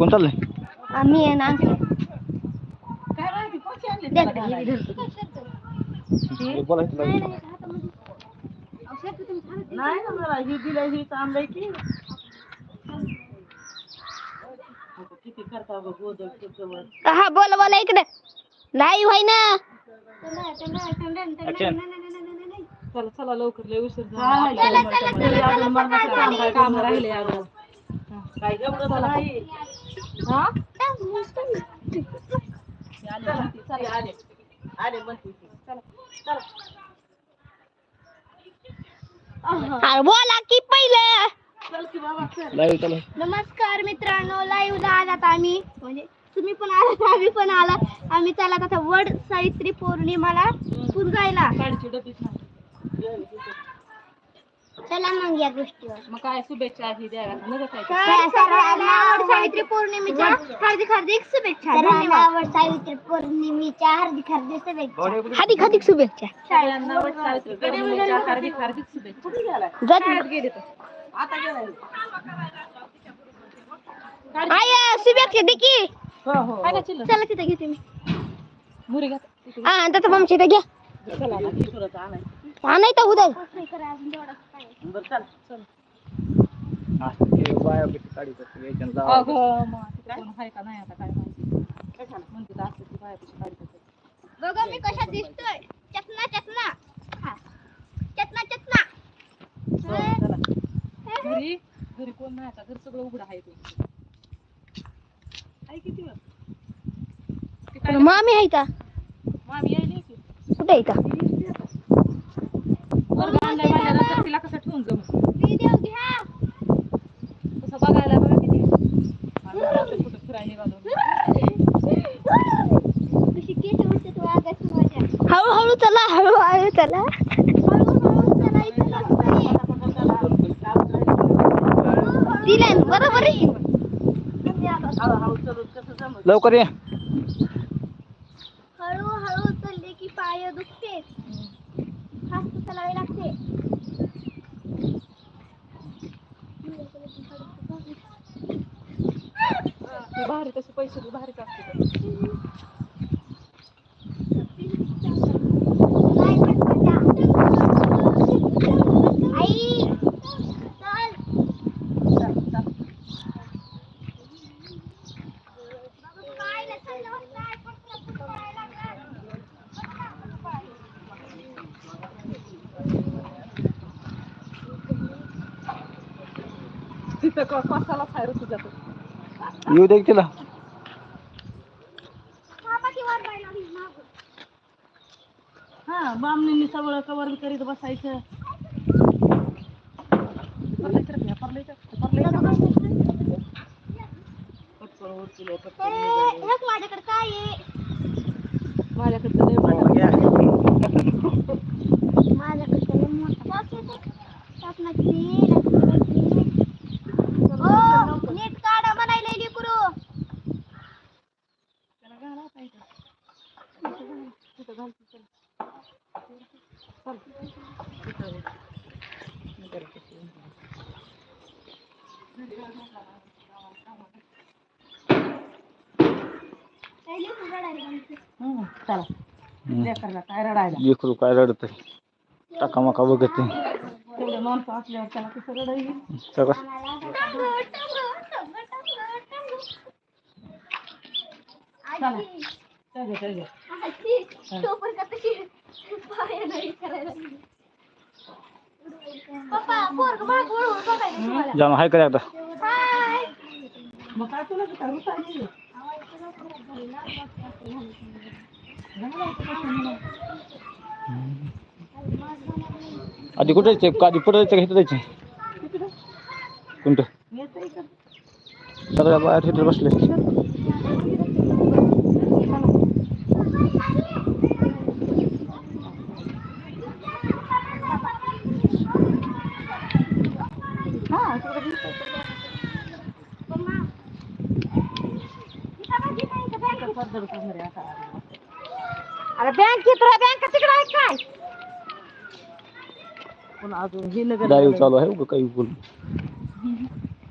कोण चाललंय आम्ही आहे ना? बोलायचं नाही, लागलं. नाही. नाही ना मला ही दिलं ही की किती करता बघ गोदर कुचवर हा बोला बोला इकडे लाईव्ह आहे ना Action. चला चला लवकर लय उशीर अजून मरणाचं चला, काम चला. काय काम राहिले अजून हा, काय एवढं नाही हा? बोला की पहिलं. नमस्कार मित्रांनो लाईव्ह आलात आम्ही. म्हणजे तुम्ही पण आलात आम्ही पण आलात. आम्ही चालत आता वड सावित्री पौर्णिमाला नाही चला मग या गोष्टीवर. मग काय शुभेच्छा ही द्यायला नका काय सर्वांना सावित्री पौर्णिमेच्या हार्दिक हार्दिक शुभेच्छा. वड सावित्री पौर्णिमेच्या हार्दिक हार्दिक शुभेच्छा. हार्दिक हार्दिक शुभेच्छा. सगळ्यांना वट सावित्री पौर्णिमेच्या हार्दिक हार्दिक शुभेच्छा. कुठे गेलाय जात शाळेत गेले तर. आता गेलाय आय शुभेच्छा दे की. हो हो. चला तिथे घेते मी. मुरी. हा आता मम्मीच्या इथे घ्या. चला. हा नाही तर उद्या. आहे. बघा मी कशा दिसतोय. चकना चकना हा. चकना चकना चल, चला. घरी घरी कोण नाही आता. घर सगळं उघडं आहे ते आहे किती वेळ? ते काय मामी आहे का मामी यायली की कुठे आहे का वर्ग आणलाय माझ्यानंतर तिला कसं ठेवून जमत व्हिडिओ घ्या. तसं बघायला बघा किती. आम्ही कुठं कुठं फिरायला निघालो. कशी केस उठते तू आगाशी माझ्या. हळूहळू चला हळूहळू चला. हळूहळू चलायचं नसतंय. दिलंय ना, बरोबर लवकर ये. ते भारी तसे पैसे बी भारी असते आई चल तिथं क- कसाला आहे ऋतू जातो येऊ दे की तिला हा बामणींनी सगळं कवर करीत बसायचं परलय तर घ्या, परलय तर- परलय तर. पटकन उचलू, पटकन निघालो. माझ्याकडे काय आहे माझ्याकडचं लय मोठं. माझ्याकडे लय मोठा शासनाची हो नीट काढा म्हणायला लेकरू त्याला घाला पाहिजे. तिथं घाल, तिथं घाल. चल. तिथं घाल. नगर कशी. काय लेकरू रडायला लागलं. हम्म, चला लेकरला काय रडायला लेकरू काय रडत टाका मका बघत. नाही. तेवढे माणसं असल्यावर त्याला कसं रडायला सगळं चल चल आजी, तो पण का तशी पाया नाही करायला जाणं हाय का काय रुसायला आधी कुठे जायचं आधी पुढे जायचं का इथं जायचं? कोणतं? का सगळ्या बाहेर बसले हा तिकडे दिसतंय. तिथं पडदर कमरे आता आले. अरे बँकेत बँक तिकडे आहे काय पण अजून हे चालू आहे उगा काही बोल.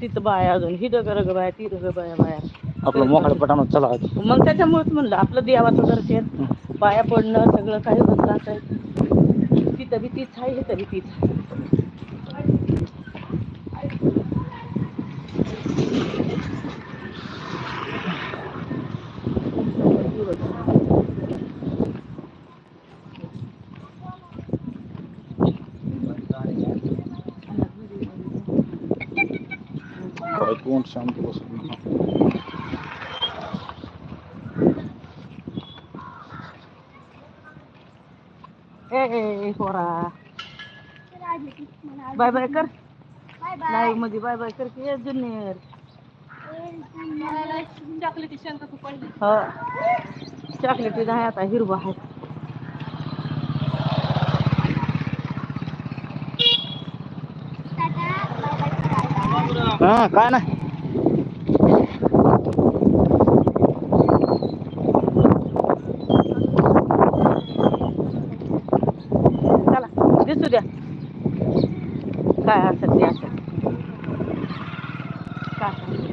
तिथं बाया अजून ही रग बाया ती रग बाया बाया. आपलं मोकळ्या पटानं चला. मग त्याच्यामुळेच म्हणलं आपलं देवाचं दर्शन पाया पडणं सगळं काही राहतं तिथं बी तीच आहे इथं बी तीच आहे काय तोंड शांत बसून ए पोरा बाय बाय कर बाय लाईव्हमध्ये बाय बाय कर की जुनियर चॉकलेटी शंका पडली हो. चॉकलेटी नाही आता हिरवा आहे. टाटा. बाय बाय हा काय नाही चला दिसू द्या काय असेल ते असेल काय असेल.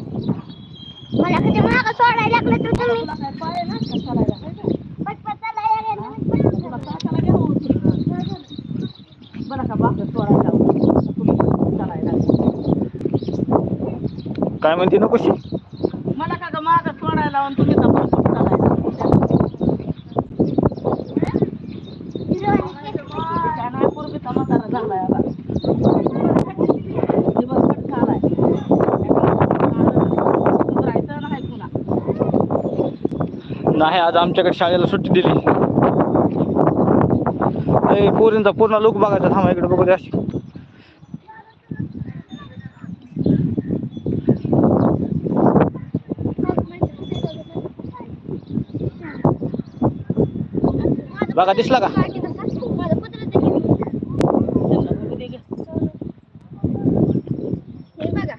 मला कधी मागं सोडायला लागलं तर तुम्ही पटपट चला या रे, नवीन पटकन. बरं का बाकर सोडायला चालायला काय म्हणते नकोशी. मला का ग माझं सोडायला लावून तुम्ही तर नाही पूर्वीचा म्हातारा झालाय आज आमच्याकडे शाळेला सुट्टी दिली. पोरींचा पूर्ण लोक बघायचा थांबा इकडे बघू द्या अशी. बघा, दिसला का? बघा.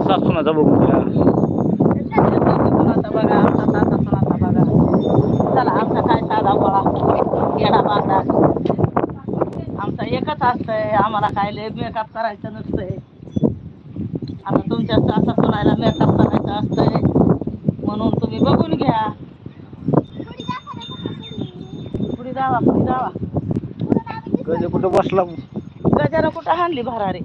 सासूनाचा बघू चला आमचा काय साधा गोळा येडा बांधा आमचा एकच असतंय आम्हाला काय लय मेकअप करायचं नसतंय आता तुमच्या सासा सुनायला मेकअप करायचं असतंय म्हणून तुम्ही बघून घ्या थोडी दाखवा ना कुठं पुढे जावा पुढे जावा गजे कुठं बसला? गजाला कुठं हाणली भरारी?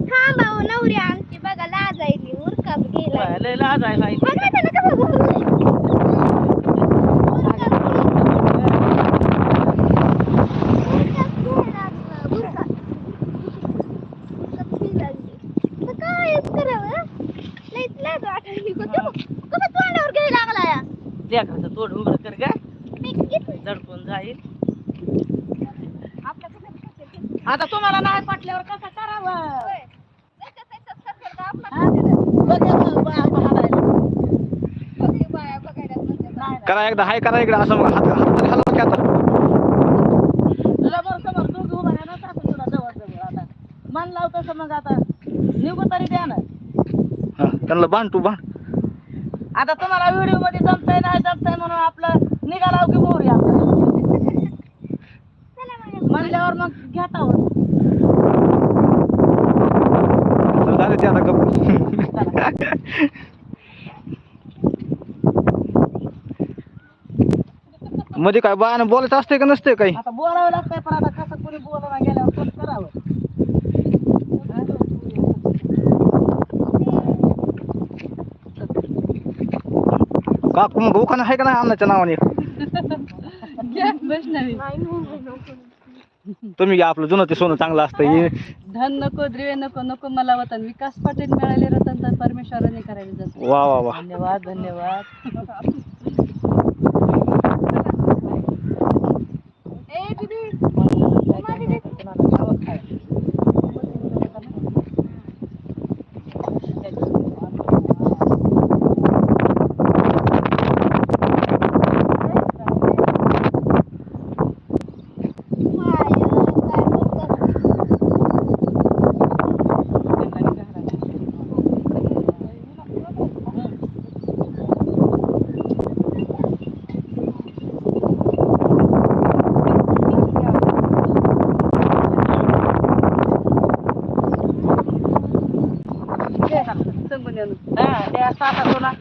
थांबा हो, नवरी आमची बघा लाजायली उरकाप गेला बया, लय लाज आहे बाई. बघ ना त्याला कसं घुरलंय. उरकाप घ्यायला लागलं, तोंडावर घ्यायला या? तोड उघड कर ग मी किती- दडपून जाईल आपलं कसं कसं कसं आता तुम्हाला नाही पटल्यावर कसं करावं. करा एकदा हाय करा इकडे असं मग हात हात तरी हलवा की आता? मन लावतो तसं मग आता. निघू तरी द्या ना. हा, त्यांना बांध तू बांध. आता तुम्हाला व्हिडिओमध्ये जमतंय नाही जमतंय म्हणून आपलं निघाला की आपलं चला मग. म्हणल्यावर मग घेतावर तर झाले ते आता मध्ये काय बायानं बोलायचं असतंय का नसतंय काही? आता बोलावं लागतंय पण आता कसं कोणी बोलायला गेल्यावर कोण करावं? काकू मग उखाणं आहे का नाही अन्नाच्या नावाने? नाही, नाही, नको. तुम्ही घ्या आपलं जुनं ते सोनं चांगलं असतं हे. धन नको द्रिवे नको नको मला वतन. विकास पाटील मिळाले रतन तर परमेश्वराने करायला जातो. वा वा वा. धन्यवाद धन्यवाद. ए, दीदी काय बोलतात? पाया पडा.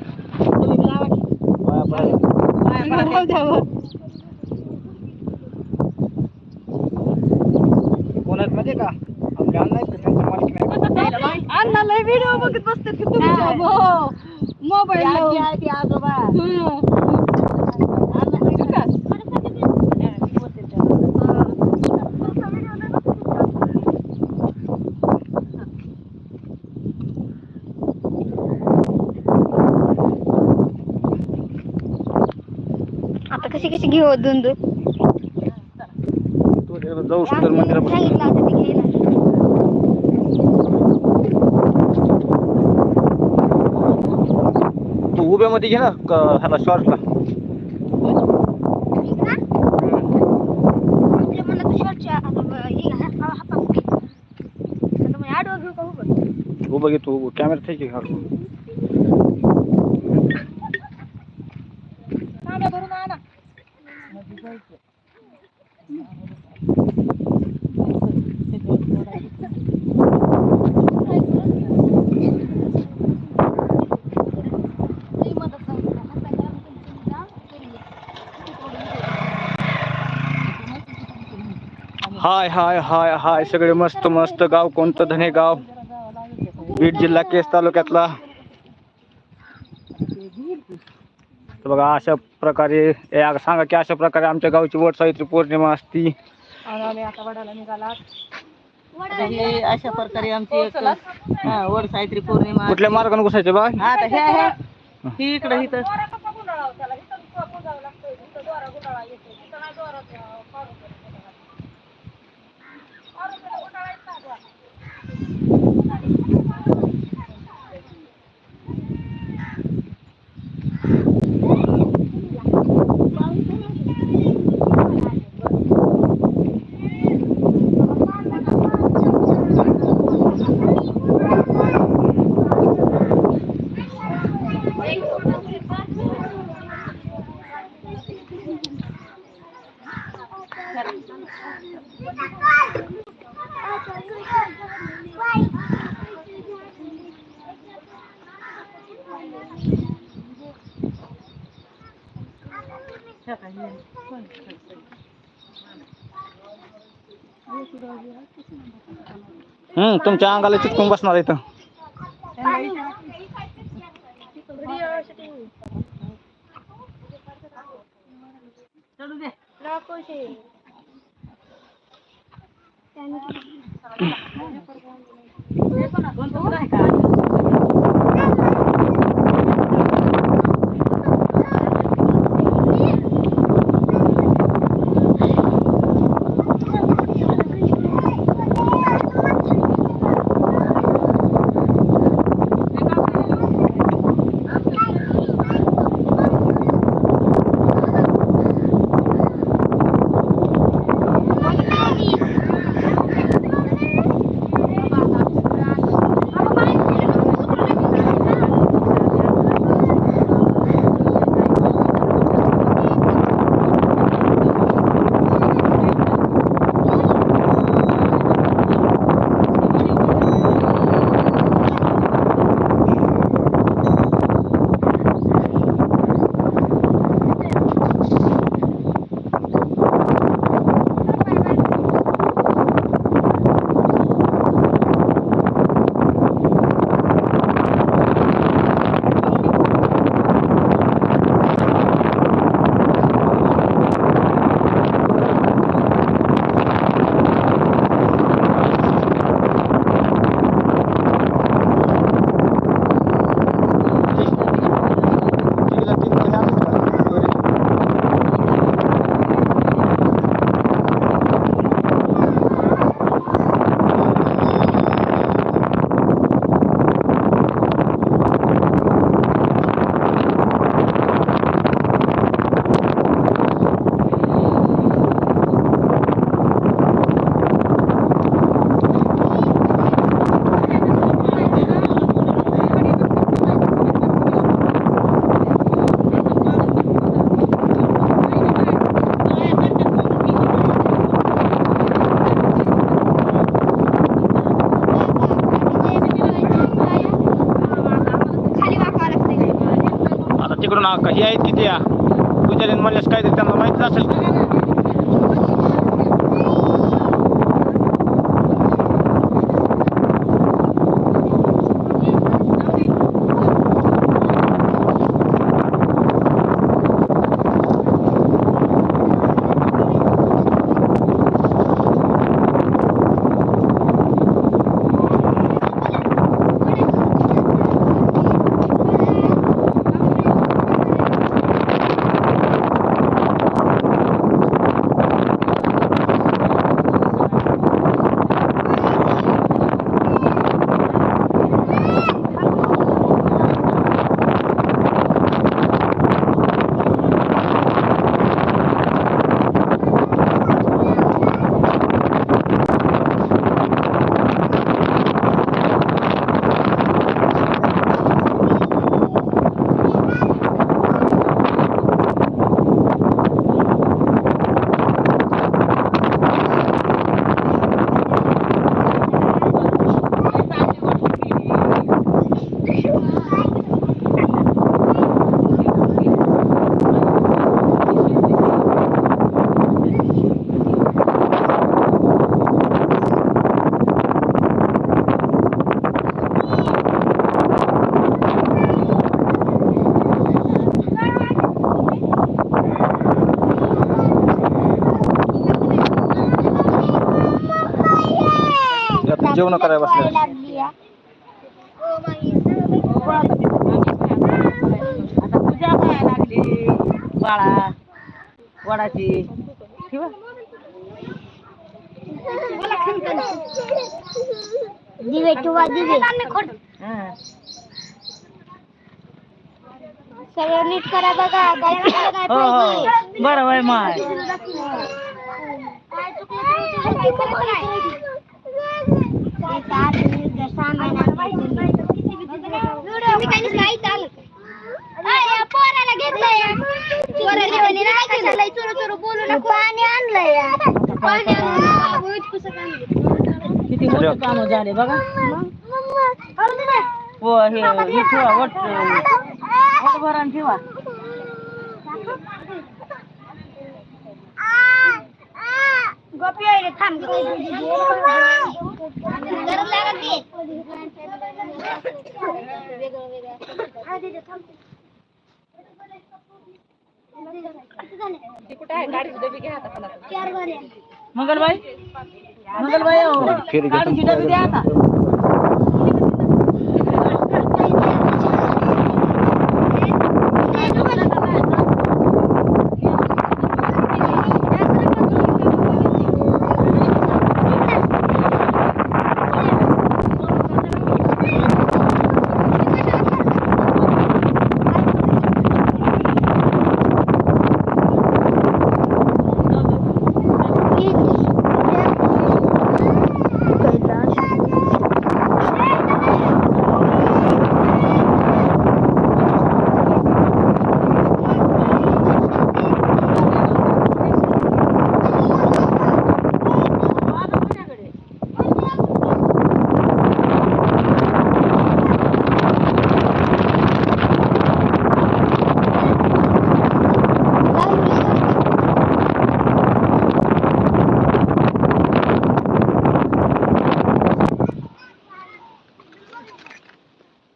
कोण आहेत माहिती आहे का आपले अण्णा आहेत का त्यांच्या मालकी अण्णाला व्हिडिओ बघत बसतात की तुमच्या हा. मो- मोबाईल ती लावून. आजी आहे, ती आजोबा हम्म. आता कशी कशी घेऊ दोन दोन? तू एकदा जाऊ सुंदर मंदिरापासून सांगितलं आता ते घ्यायला. तू उभ्यामध्ये घे ना क- ह्याला आपल्या मला शॉर्टच्या ब- हे घाला, हा- हा पास. आता मग आडवं घेऊ का उभं? उभं घे तू कॅमेरा भरून आणा. हाय हाय हाय हाय. सगळे मस्त मस्त. गाव कोणतं? धने गाव बीड जिल्हा केस तालुक्यातला तर बघा अशा प्रकारे या सांगा की अशा प्रकारे आमच्या गावची वट सावित्री पौर्णिमा असती. आणि आम्ही आता वडाला निघाला वडाला हे अशा प्रकारे आमची एक हा, वड सावित्री पौर्णिमा कुठल्या मार्गाने घुसायचे बा? हा, आता हे आहे. ही इकडं इथं हम्म तुमच्या अंगाला चिटकून बसणार इथं. खाली कशी आहेत किती या. चॅलेंज म्हणल्यास काय त्यांना माहितीच असेल जेवण करायला बसले लागली आहे. O by. आता पूजा करायला लागली बाळा वडाची ठेवा दिवे ठेवा दिवे हं. सगळं नीट करा बघा काय चुकलं नाही हो पाहिजे. हो बरं वय माय काय चुकलं पोराला घेतलंय. पोराला चुरू चुरू बोलू नको. पाणी आणलंय. पाणी आणलं. किती मोठे काम झाले बघा. हो हे हे ठेवा वट वट भरण ठेवा गोपी आहे थांब हा. मंगलबाई? मंगलबाई हो. काढून डबी द्या आता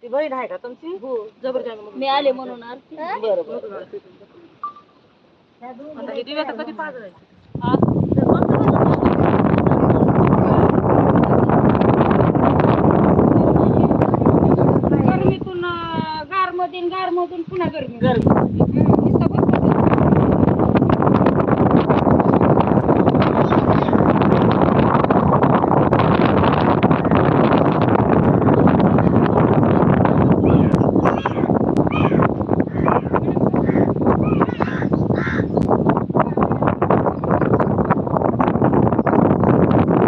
ती बहीण आहे का तुमची हो जबरदस्त मी आले म्हणून आरती. बरं बरं आता हे कधी पाजवायचे गार मधून गार मधून पुन्हा गरमी गरमी